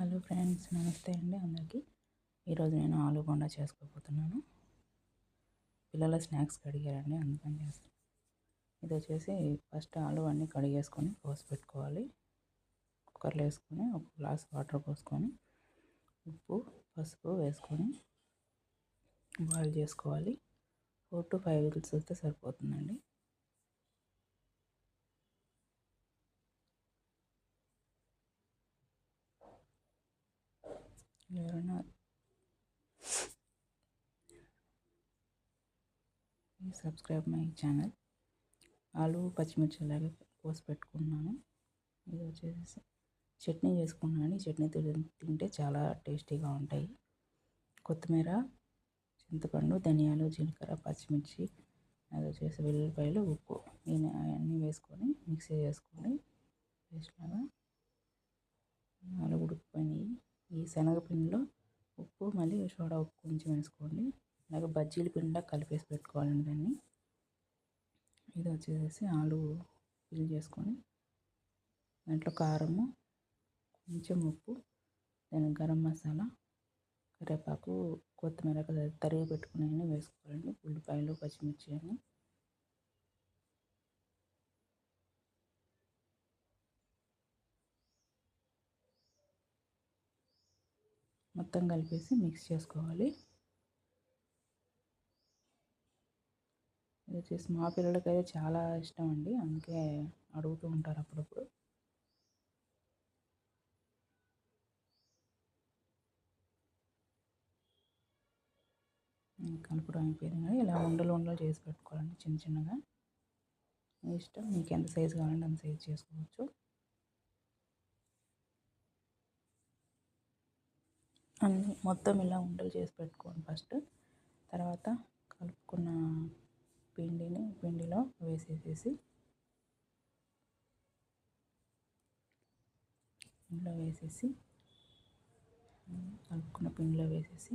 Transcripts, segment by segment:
Hello friends నమస్తే అండి అందరికీ. ఈరోజు నేను ఆలు బొండా చేసుకోబోతున్నాను. పిల్లల స్నాక్స్ కడిగారండి అందుకని చేస్తాను ఇది వచ్చేసి ఫస్ట్ ఆలు అన్నీ కడిగేసుకొని పోసి పెట్టుకోవాలి. కుక్కర్లో వేసుకొని ఒక గ్లాస్ వాటర్ పోసుకొని ఉప్పు పసుపు వేసుకొని బాయిల్ చేసుకోవాలి. ఫోర్ టు ఫైవ్ విజిల్స్ వస్తే సరిపోతుందండి. ఎవరైనా సబ్స్క్రైబ్ మై ఛానల్ ఆలు పచ్చిమిర్చి అలాగే కోసి పెట్టుకున్నాను. ఇది వచ్చేసి చట్నీ చేసుకున్నాను చట్నీ తింటే చాలా టేస్టీగా ఉంటాయి. కొత్తిమీర చింతపండు ధనియాలు జీలకర్ర పచ్చిమిర్చి అది వచ్చేసి వెల్లుల్లిపాయలు ఉప్పు. అవన్నీ వేసుకొని మిక్సీ చేసుకొని పేస్ట్ లాగా శనగపిండిలో ఉప్పు మళ్ళీ సోడా ఉప్పు కొంచెం వేసుకోండి. అలాగే బజ్జీల పిండిలా కలిపేసి పెట్టుకోవాలండి దాన్ని ఇది వచ్చేసి ఆలు ఫిల్ చేసుకొని దాంట్లో కారము కొంచెం ఉప్పు దాని గరం మసాలా కరివేపాకు కొత్తిమీర తరిగి పెట్టుకుని వేసుకోవాలండి. ఉల్లిపాయలు పచ్చిమిర్చి అన్నీ మొత్తం కలిపేసి మిక్స్ చేసుకోవాలి. ఇది వచ్చేసి మా పిల్లలకైతే చాలా ఇష్టం అండి అందుకే అడుగుతూ ఉంటారు అప్పుడప్పుడు. కలుపుడం అయిపోయింది కానీ ఇలా ఉండలు ఉండలు చేసి పెట్టుకోవాలండి చిన్న చిన్నగా. ఇష్టం. మీకు ఎంత సైజు కావాలంటే అంత సైజు చేసుకోవచ్చు. అన్నీ మొత్తం ఇలా ఉండలు చేసి పెట్టుకోండి ఫస్ట్. తర్వాత కలుపుకున్న పిండిని పిండిలో వేసేసేసి ఇందులో వేసేసి కలుపుకున్న పిండిలో వేసేసి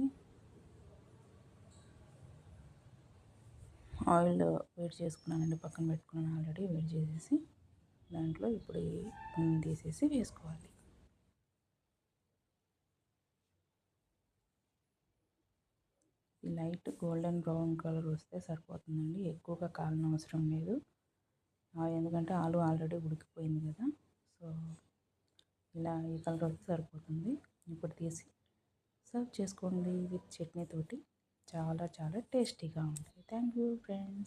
ఆయిల్ వేడి చేసుకున్నానండి పక్కన పెట్టుకున్నాను ఆల్రెడీ వేడి చేసేసి దాంట్లో ఇప్పుడు తీసేసి వేసుకోవాలి. లైట్ గోల్డెన్ బ్రౌన్ కలర్ వస్తే సరిపోతుందండి. ఎక్కువగా కాలం అవసరం లేదు. ఎందుకంటే ఆలు ఆల్రెడీ ఉడికిపోయింది కదా. సో ఇలా ఈ కలర్ వస్తే సరిపోతుంది. ఇప్పుడు తీసి సర్వ్ చేసుకోండి విత్ చట్నీతోటి చాలా చాలా టేస్టీగా ఉంటుంది థ్యాంక్ యూ ఫ్రెండ్స్.